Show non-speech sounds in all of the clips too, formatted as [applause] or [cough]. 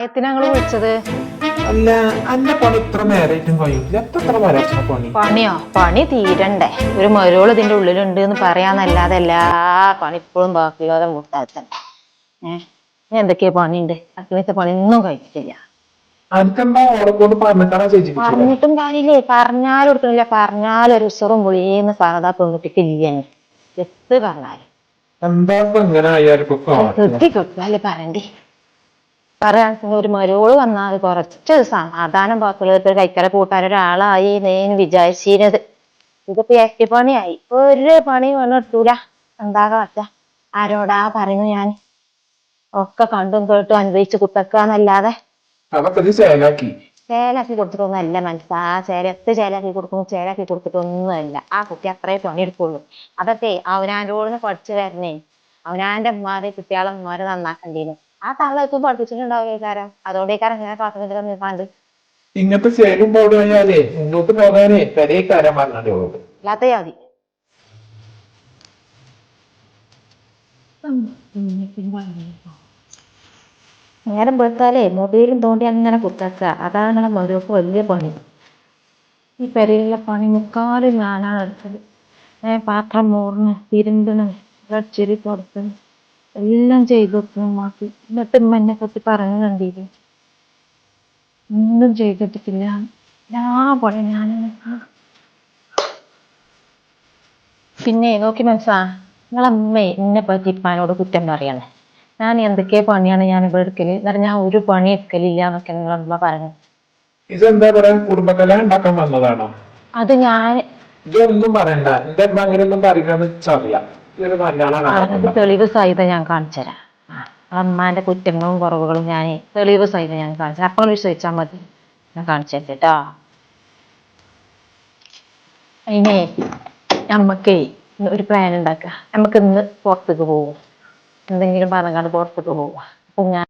ഞങ്ങൾ വിളിച്ചത്? അല്ല അന്റെ പണി ഇത്ര നേരായിട്ടും കഴിയില്ല എത്ര വരച്ച പണി? പണിയോ? പണി തീരണ്ടേ. ഒരു മരോൾ ഇതിന്റെ ഉള്ളിലുണ്ട് എന്ന് പറയാന്നല്ലാതെ എല്ലാ പണി ഇപ്പോഴും ബാക്കി മുട്ടാത്തന്നെ ഏഹ് ഇനി എന്തൊക്കെയാ പണിയുണ്ട്? അക്കിനത്തെ പണി ഒന്നും കഴിച്ചില്ല അനക്കെന്താ ഓളെ കൊണ്ട് പറഞ്ഞിട്ടാണ് ചേച്ചി പറഞ്ഞിട്ടും കാര്യമില്ലേ? പറഞ്ഞാലും കൊടുക്കണില്ല. പറഞ്ഞാലും ഒരു ഉസറും പൊളിയെന്ന് സാധാ പെൺകുട്ടിക്ക് ഇല്ല? എത്ത് പറഞ്ഞാലും. എന്താ ഇങ്ങനെ ആയാലും? കെട്ടി കിട്ടും അല്ലേ പറയണ്ടേ? പറയാൻ ഒരു മരുവോട് വന്നാൽ കുറച്ച് സമാധാനം പാക്കുള്ള ഇപ്പൊ കൈക്കര കൂട്ടാൻ ഒരാളായി നേന് വിചാരിച്ചിരുന്നത്. ഇതിപ്പോ ഇരട്ടി പണിയായി. ഇപ്പൊ ഒരു പണി വേണം എടുത്തൂല. എന്താ കാട്ട? ആരോടാ പറയുന്നു ഞാൻ? ഒക്കെ കണ്ടും കേട്ടും അനുഭവിച്ച് കുത്തക്കാന്നല്ലാതെ. ചേലാക്കി കൊടുത്തിട്ടൊന്നുമല്ല മനസ്സ് ആ ചേലത്ത് ചേലാക്കി കൊടുക്കുന്നു. ചേലാക്കി കൊടുത്തിട്ടൊന്നുമല്ല. ആ കുട്ടി അത്രേ പണിയെടുക്കുള്ളൂ. അതൊക്കെ അവനാന്റെ പഠിച്ചു വരണേ. അവനാന്റെ ഉമ്മാരെ കുട്ടികളെ ഉമ്മാരെ നന്നാക്കണ്ടീന്. ആ തള്ള ഇപ്പം പഠിപ്പിച്ചിട്ടുണ്ടാവും കാരം അതുകൊണ്ടേക്കാരം ഇങ്ങനെ ക്ലാസ്സിൽ നിൽക്കാണ്ട്. ഇങ്ങനത്തെ ശേഖരം പോട് കഴിഞ്ഞാലേ മുന്നോട്ട് പോകാനേ പെരേ കാര്യം പറഞ്ഞാലേ ഉള്ളൂ അല്ലാത്ത യാതി നേരം പെടുത്താലേ മൊബൈലും തോണ്ടി അങ്ങനെ കുത്തക്ക. അതാണ് മരുവക്ക് വലിയ പണി. ഈ പെരയിലെ പണി മുക്കാലും ഞാനാണ് എടുത്തത്. ഞാൻ പാത്രം മോർന്ന് തിരുമ്പണ് ചിരി തുടക്കുന്നു എല്ലാം ചെയ്തു വെക്കും മാറ്റി എന്നിട്ട് ഉമ്മ എന്നെ പറ്റി പറഞ്ഞു കണ്ടില്ലേ ഒന്നും ചെയ്തിട്ടില്ല. ഞാൻ പോലെ ഞാൻ പിന്നെ നോക്കി മനസ്സാ നിങ്ങളമ്മേ എന്നെ പറ്റി ഇപ്പാനോട് കുറ്റം പറയണേ. ഞാൻ എന്തൊക്കെ പണിയാണ് ഞാൻ ഇവിടെ എടുക്കൽ? എന്നിട്ട് ഞാൻ ഒരു പണി എടുക്കലില്ല എന്നൊക്കെ നിങ്ങളമ്മ പറഞ്ഞു ഇതെന്താ പറയാ? ഉണ്ടാക്കാൻ വന്നതാണോ? അത് ഞാൻ ഇതൊന്നും പറയണ്ട. അമ്മ അങ്ങനെയൊന്നും പറയുന്നത് നല്ലോണം അത്. തെളിവ് സഹിതം ഞാൻ കാണിച്ചുതരാം അമ്മാന്റെ കുറ്റങ്ങളും കുറവുകളും ഞാൻ തെളിവ് സഹിതം ഞാൻ കാണിച്ചു അപ്പം വിശ്വസിച്ചാൽ മതി. ഞാൻ കാണിച്ചു തരാം കേട്ടോ. അതിനെ നമ്മക്കേ ഒരു പ്ലാൻ ഉണ്ടാക്കുക നമുക്ക് ഇന്ന് പുറത്തേക്ക് പോകും എന്തെങ്കിലും പറഞ്ഞാൽ പുറത്തേക്ക് പോകും ഞാൻ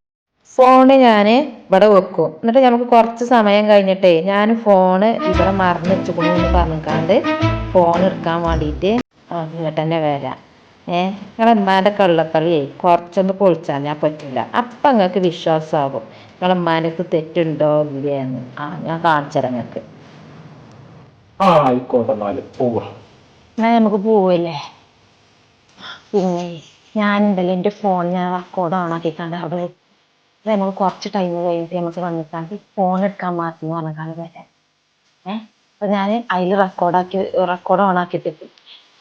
ഫോണ് ഞാൻ ഇവിടെ വെക്കും. എന്നിട്ട് നമുക്ക് കുറച്ച് സമയം കഴിഞ്ഞിട്ടേ ഞാൻ ഫോണ് ഇവിടെ മറന്നു വെച്ചുകൊണ്ടു എന്ന് പറഞ്ഞിക്കാണ്ട് ഫോൺ എടുക്കാൻ വേണ്ടിയിട്ട് ഇങ്ങോട്ട് തന്നെ വരാം. ഏ നിങ്ങളെ ഉമ്മാന്റെ കള്ളക്കളിയേ കുറച്ചൊന്ന് പൊളിച്ചാൽ ഞാൻ പറ്റില്ല അപ്പം നിങ്ങൾക്ക് വിശ്വാസമാകും നിങ്ങളെ അടുത്ത് തെറ്റുണ്ടോ ഇല്ലയെന്ന് ആ ഞാൻ കാണിച്ചുതരാം നിങ്ങൾക്ക് ആ ആയിക്കോട്ടെ എന്നാൽ. പോവാ. എന്നാൽ നമുക്ക് പോവല്ലേ? പിന്നെ ഞാനുണ്ടല്ലോ എന്റെ ഫോൺ ഞാൻ റെക്കോർഡ് ഓൺ ആക്കിക്കാണ്ട് അവിടെ. അത് നമുക്ക് കുറച്ച് ടൈം കഴിഞ്ഞിട്ട് നമുക്ക് വന്നിട്ടാണ്ട് ഫോൺ എടുക്കാൻ മാറ്റി എന്ന് പറഞ്ഞാൽ വരാം ഏഹ് അപ്പൊ ഞാൻ അതിൽ റെക്കോർഡാക്കി റെക്കോർഡ് ഓൺ ആക്കിയിട്ട്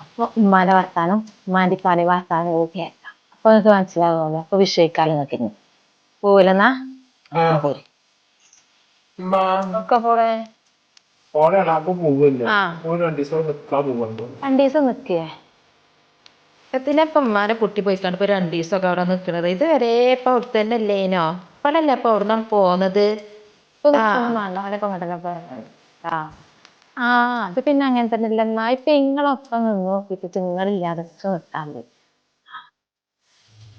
അപ്പോൾ ഉമ്മാന്റെ വർത്താനം ഉമ്മാന്റെ പല വർത്താനം ഒക്കെ കേൾക്കാം അപ്പൊ നിങ്ങൾക്ക് മനസ്സിലാവുമല്ലോ. അപ്പൊ വിഷയിക്കാലം ഇനി പോവില്ലെന്നാ? ഉമ്മ, ഒക്കെ പോടെ ഓളെ ഇളാപ്പൊ പോവല്ലേ? ആ. ഓൾ രണ്ടു ദിവസം നിക്കാൻ പോവുണ്ടോ രണ്ടു ദിവസം നിൽക്കേ എത്തിനപ്പം ഉമ്മാരെ കുട്ടി പോയിക്കാണ്ട് ഇപ്പൊ രണ്ടീസൊക്കെ അവിടെ നിൽക്കണത് ഇതുവരെ ഇപ്പൊ അവിടെ തന്നെ അല്ലേനോ ഇപ്പോഴല്ലേ ഇപ്പൊ അവിടെ നിന്നാണ് പോന്നത്. ആ. ആ അത് പിന്നെ അങ്ങനെ തന്നെ അല്ല എന്നാ ഇപ്പൊ നിങ്ങളൊപ്പം നിന്ന്? നോക്കിയിട്ട് നിങ്ങളില്ലാതെ നിർത്താണ്ട്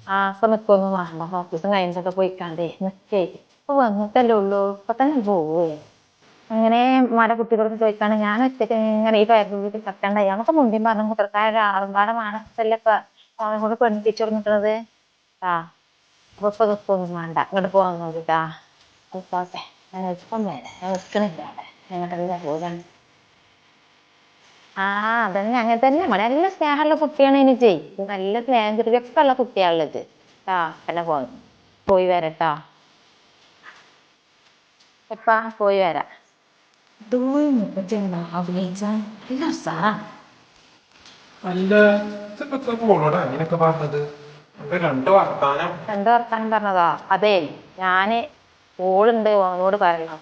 ആ ഇപ്പൊ നിക്കൊന്ന് വേണ്ട ഓഫീസും കഴിഞ്ഞൊക്കെ പോയിക്കാണ്ടേ. നിക്കേ. ഇപ്പൊ വന്നിട്ടല്ലേ ഉള്ളൂ. ഇപ്പൊ തന്നെ പോവേ? അങ്ങനെ മല കുട്ടികളോട് ചോദിക്കാണ്. ഞാൻ ഒറ്റയ്ക്ക് ഇങ്ങനെ ഈ കയറി കത്തണ്ട അയാളൊക്കെ മുൻപിൻ പറഞ്ഞു കുട്ടർക്കാര ആളുമ്പാടെ മാനസല്ലേ ഇപ്പൊ അവനെ കൊണ്ട് പെണ്ണിപ്പിച്ചു കൊടുക്കുന്നത്? ആ അപ്പൊ ഇപ്പൊ നിക്കൊന്നും വേണ്ട. ഇങ്ങോട്ട് പോവാൻ നോക്കിട്ടാ നിൽക്കോട്ടെ ഞാൻ ഇപ്പം വരാം ഞാൻ നിൽക്കണില്ല അവിടെ. ഞങ്ങളുടെ പോകാൻ. ആ അതന്നെ. അങ്ങനെ തന്നെ. ഇവിടെ നല്ല സ്നേഹമുള്ള കുട്ടിയാണ് എനിക്ക് നല്ല സ്നേഹം കൃതിയൊക്കെ ഉള്ള കുട്ടിയാണുള്ളത്. ട്ടാ പിന്നെ പോയി പോയി വരട്ടാ എപ്പാ പോയി വരാം. അല്ല ഇതിപ്പോ മോളോട്? അങ്ങനെയൊക്കെ പറഞ്ഞത്. അപ്പൊ രണ്ട് വർത്താനം. രണ്ട് വർത്താനം പറഞ്ഞതാ. അതെ ഞാൻ ഓളുണ്ട് ഓളോട് പറയണം.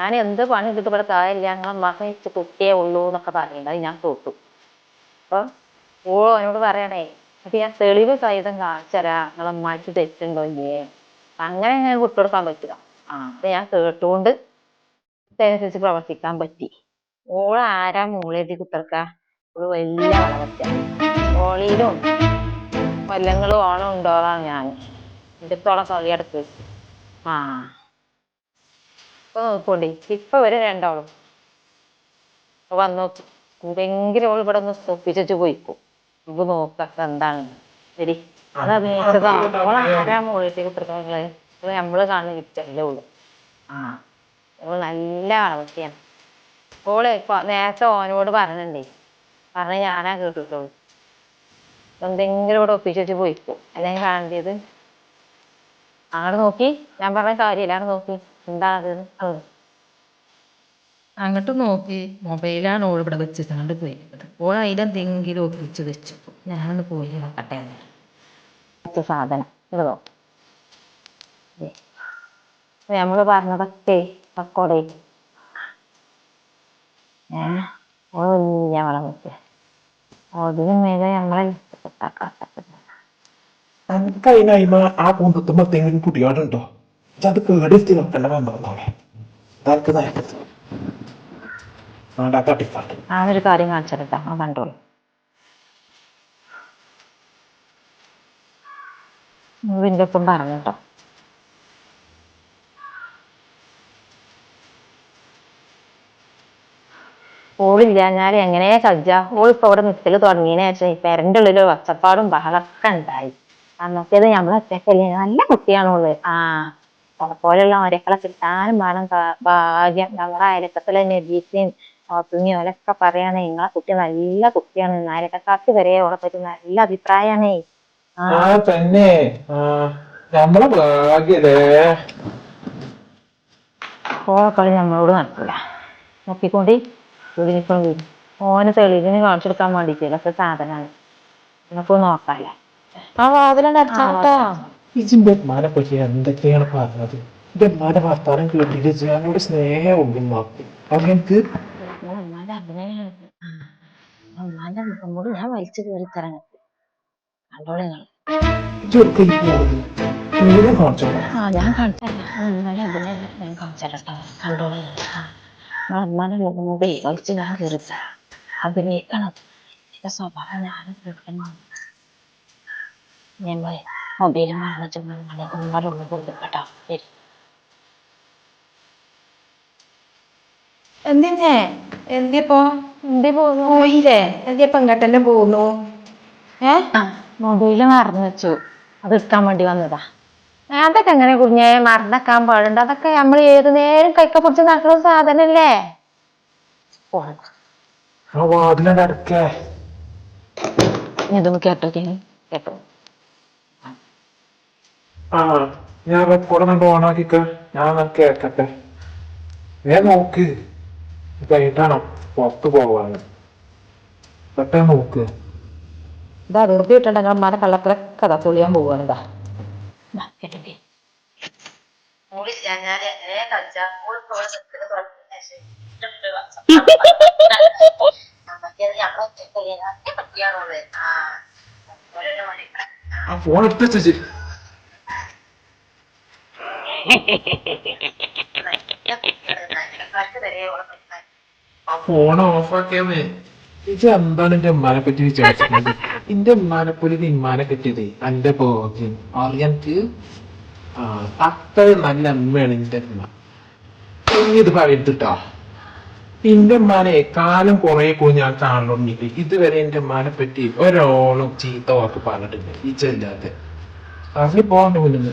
ഞാൻ എന്ത് പണി എടുത്തിട്ട് ഇവിടെ കാര്യമില്ല ഞങ്ങളെ മകനിച്ച് കുട്ടിയേ ഉള്ളൂ എന്നൊക്കെ പറയുന്നത് ഞാൻ തൊട്ടു. അപ്പൊ ഓ എന്നോട് പറയണേ അപ്പൊ ഞാൻ തെളിവ് സഹിതം കാണിച്ചരാ നിങ്ങളെ മാറ്റി തെറ്റുണ്ടോ ഇല്ലേ? അങ്ങനെ ഞാൻ വിട്ടുകൊടുക്കാൻ പറ്റില്ല ആ അപ്പൊ ഞാൻ കേട്ടുകൊണ്ട് അതനുസരിച്ച് പ്രവർത്തിക്കാൻ പറ്റി. ഓൾ ആരാ മൂളെഴുതി കുത്തർക്ക ഒരു വലിയ വളവറ്റ ഓളിയിലും കൊല്ലങ്ങളും ഓണം ഉണ്ടോന്നാണ് ഞാൻ എന്റെ അടുത്തോളം കളിയടക്ക് ആ. ഇപ്പൊ നോക്കോണ്ടി ഇപ്പൊ വരെ രണ്ടാളും. ഇപ്പൊ വന്ന്. നോക്കി എന്തെങ്കിലും ഓൾ ഇവിടെ ഒന്ന് ഒപ്പിച്ചു പോയിക്കും. നമുക്ക് നോക്കാം എന്താണ് ശരി. അതാ അപേക്ഷിച്ചതാണ് മോളിട്ട് കുത്തിർക്കൾ ഇത് നമ്മൾ കാണുന്ന വിറ്റല്ലേ ഉള്ളു. ആ. നല്ല വളർത്തിയാണ് ഓൾ ഇപ്പൊ നേരത്തെ ഓനോട് പറഞ്ഞിട്ടുണ്ടേ. പറഞ്ഞ് ഞാനാ കേട്ടിട്ടുള്ളൂ. എന്തെങ്കിലും ഇവിടെ ഒപ്പിച്ചു പോയിക്കോ. അല്ലെങ്കിൽ കാണേണ്ടത്? അങ്ങോട്ട് നോക്കി. ഞാൻ പറഞ്ഞ കാര്യമില്ല. അങ്ങോട്ട് നോക്കി. അത് അങ്ങോട്ട് നോക്കി. മൊബൈലാണ് ഓൾ ഇവിടെ വെച്ചിട്ടാണ്ട് പോയിരുന്നത്. ഓൾ അതിലെന്തെങ്കിലും ഒപ്പിച്ച് വെച്ചു ഞാനൊന്ന് പോയി നോക്കട്ടെ സാധനം. ഇതോ നമ്മൾ പറഞ്ഞതൊക്കെ പക്കോടെ. വെച്ച് അതിന് മേലെ നമ്മളെ നമുക്ക് അതിനായ്മ ആ കുന്തത്തുമ്പോ എന്തെങ്കിലും കുട്ടികളുണ്ടോ അത് കേടെത്തി നോക്കണ്ട വന്നോളെ അതൊക്കെ നല്ലത് വേണ്ട തട്ടിപ്പാട്ട് ആ ഒരു കാര്യം കാണിച്ചിട്ടാ ആ കണ്ടോളൂ. ഇതിന്റെ ഒപ്പം പറഞ്ഞു ഓളില്ല ഞാൻ എങ്ങനെ കജ്ജ ഓളിപ്പോ ഇവിടെ നിൽക്കൽ തുടങ്ങിയതിനു ശേഷം പെരന്റെ ഉള്ളിൽ ഒച്ചപ്പാടും ബഹളൊക്കെ ഉണ്ടായി. അന്നത്തേത് നമ്മളെ ഒറ്റക്കല്ലേ? നല്ല കുട്ടിയാണ് ഓൾ. ആ. പോലെയുള്ള ഒരക്കളെ കിട്ടാനും വേണം ഭാഗ്യം ഭാഗ്യം. ഞങ്ങളുടെ അയലക്കത്തിലെ നബീസിനെയും ഓത്തുങ്ങിയും ഓലൊക്കെ പറയണേ നിങ്ങളെ കുട്ടി നല്ല കുട്ടിയാണ്. അയലക്കക്കാർക്ക് വരെ ഓളെ പറ്റി നല്ല അഭിപ്രായമാണേ ആ. ആ തന്നെ. നമ്മളെ ഭാഗ്യല്ലേ? ഓളക്കളി നമ്മളോട് നടക്കില്ല നോക്കിക്കൊണ്ട്. തെളിഞ്ഞിക്കൊണ്ട് വരും ഓനെ തെളിവിന് കാണിച്ചെടുക്കാൻ കൊടുക്കാൻ വേണ്ടിയിട്ട് ഇതൊക്കെ സാധനമാണ് നമുക്ക് നോക്കാല്ലേ? ആ വാതിലുണ്ട് അടച്ചാട്ടാ ഇജിന്റെ ഉമ്മാനെ പറ്റി എന്തൊക്കെയാണ് പറഞ്ഞത്? എന്റെ ഉമ്മാന്റെ വർത്താനം കേട്ടിട്ട് ഞങ്ങളുടെ സ്നേഹം അതെനിക്ക് ഉമ്മാന്റെ അഭിനയം. ഉമ്മാന്റെ നമ്മോട് ഞാൻ വലിച്ചു കയറി തരാൻ കണ്ടോളി കാണിച്ചോളാം ആ ഞാൻ കാണിച്ചല്ലോ കണ്ടോളി ആ ഉമ്മാന്റെ മുമ്പേ വലിച്ചു ഞാൻ കയറി തരാം. അഭിനയിക്കണം. എന്റെ സ്വഭാവം ഞാൻ കേൾക്കണം. ഞാൻ മൊബൈൽ വാങ്ങിച്ചു ഉമ്മാരുടെ ഉള്ളിൽ കൊണ്ടുപോട്ടോ വരും എന്തിനെ എന്തിപ്പോ? എന്തി പോകുന്നു പോയില്ലേ? എന്തിയപ്പോ ഇങ്ങോട്ടന്നെ പോന്നു? ഏ? മൊബൈൽ മറന്നു വെച്ചു. അത് എടുക്കാൻ വേണ്ടി വന്നതാ. അതൊക്കെ എങ്ങനെ കുഞ്ഞെ? മറന്നെക്കാൻ പാടുണ്ട്. അതൊക്കെ നമ്മൾ ഏത് നേരം കൈക്ക പിടിച്ച് നടക്കുന്ന സാധനല്ലേ? ഇതൊന്ന് കേട്ടോ കേട്ടോ ആ ഞാൻ റെക്കോർഡ് കണ്ട് ഓണാക്കിക്ക ഞാൻ കേക്കട്ടെ. വേ നോക്ക്. കഴിഞ്ഞിട്ടാണോ പുറത്ത് പോവാണ്. പെട്ടെന്ന് നോക്ക്. ഇതാ വെറുതെ ഇട്ടുണ്ട് ഞാൻ ഉമ്മാനെ കള്ളത്തിലെ കഥ തുളിയാൻ പോവാണ് ഇതാ. ദാ, കേട്ടോ ചേച്ചി. ആ ഫോൺ എടുത്ത് വെച്ചി ആ ഫോൺ ഓഫാക്കിയാന്നേ ഇത് എന്താണ് എന്റെ ഉമ്മാനെ പറ്റി വിചാരിച്ചത് എന്റെ ഉമ്മാനെ പോലെ ഇമ്മാനെ കിട്ടിയത് എന്റെ ബോധ്യം അറിയാൻക്ക് ആ അത്ര നല്ല അമ്മയാണ് എന്റെ അമ്മ ഇത് പറയത്തിട്ടോ എന്റെ ഉമ്മാനെ കാലം കുറെ കൂടി ഞാൻ കാണുന്നുണ്ട്. ഇതുവരെ എന്റെ ഉമ്മാനെ പറ്റി ഒരോളം ചീത്ത വാക്ക് പറഞ്ഞിട്ടില്ല ഇച്ചല്ലാതെ അതിൽ പോകണ്ട മുന്നിൽ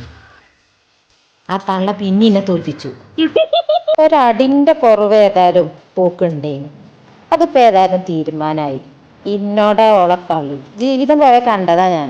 ആ തള്ള പിന്നെ തോൽപ്പിച്ചു. [laughs] ഒരടിന്റെ കുറവ് ഏതായാലും പോക്കുണ്ടേനു അതിപ്പോ ഏതായാലും തീരുമാനമായി ഇന്നോടെ ഓളെ കളി. ജീവിതം പോയ കണ്ടതാ ഞാൻ.